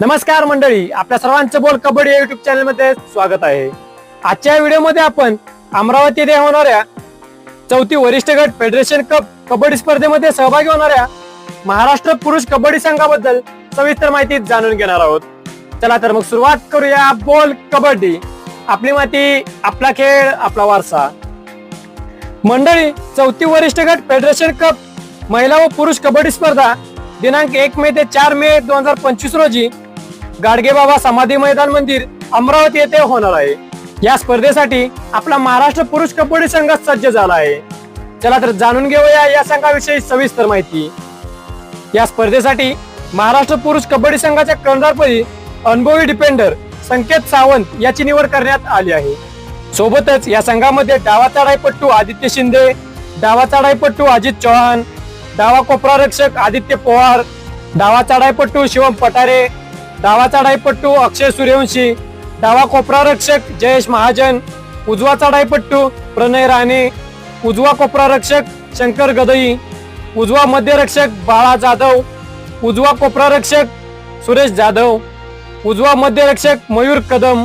नमस्कार मंडळी आपल्या सर्वांचं बोल कबड्डी या युट्यूब चॅनलमध्ये स्वागत आहे. आजच्या व्हिडिओमध्ये आपण अमरावती येथे होणाऱ्या चौथी वरिष्ठ गट फेडरेशन कप कबड्डी स्पर्धेमध्ये सहभागी होणाऱ्या महाराष्ट्र पुरुष कबड्डी संघाबद्दल सविस्तर माहिती जाणून घेणार आहोत. चला तर मग सुरुवात करूया बोल कबड्डी. आपली माती आपला खेळ आपला वारसा. मंडळी चौथी वरिष्ठ गट फेडरेशन कप महिला व पुरुष कबड्डी स्पर्धा दिनांक एक मे ते चार मे दोन हजार पंचवीस रोजी गाडगे बाबा समाधी मैदान मंदिर अमरावती येथे होणार आहे. या स्पर्धेसाठी आपला महाराष्ट्र पुरुष कबड्डी संघ सज्ज झाला आहे. चला तर जाणून घेऊया या संघाविषयी सविस्तर माहिती. या स्पर्धेसाठी महाराष्ट्र पुरुष कबड्डी संघाच्या कर्णधारपदी अनुभवी डिपेंडर संकेत सावंत याची निवड करण्यात आली आहे. सोबतच या संघामध्ये डावा चढाईपट्टू आदित्य शिंदे डावा चढाईपट्टू अजित चौहान डावा कोपरा रक्षक आदित्य पवार डावा चढाईपट्टू शिवम पटारे डावा चढाईपट्टू अक्षय सूर्यवंशी डावा कोपरा रक्षक जयेश महाजन उजवा चढाईपट्टू प्रणय राणे उजवा कोपरा रक्षक शंकर गदई उजवा मध्यरक्षक बाळा जाधव उजवा कोपरा रक्षक सुरेश जाधव उजवा मध्यरक्षक मयूर कदम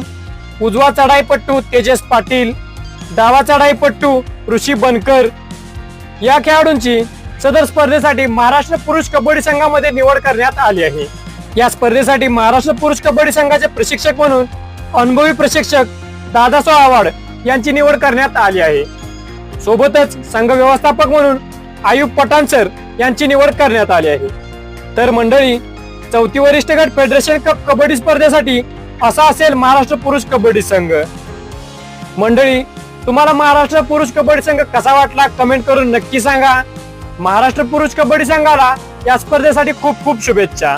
उजवा चढाईपट्टू तेजस पाटील डावा चढाईपट्टू ऋषी बनकर. या खेळाडूंची सदर स्पर्धेसाठी महाराष्ट्र पुरुष कबड्डी संघामध्ये निवड करण्यात आली आहे. या स्पर्धेसाठी महाराष्ट्र पुरुष कबड्डी संघाचे प्रशिक्षक म्हणून अनुभवी प्रशिक्षक दादासो आव्हाड यांची निवड करण्यात आली आहे. सोबतच संघ व्यवस्थापक म्हणून आयुब पठाण सर यांची निवड करण्यात आली आहे. तर मंडळी चौथी वरिष्ठ गट फेडरेशन कप कबड्डी स्पर्धेसाठी असा असेल महाराष्ट्र पुरुष कबड्डी संघ. मंडळी तुम्हाला महाराष्ट्र पुरुष कबड्डी संघ कसा वाटला कमेंट करून नक्की सांगा. महाराष्ट्र पुरुष कबड्डी संघाला या स्पर्धेसाठी खूप खूप शुभेच्छा.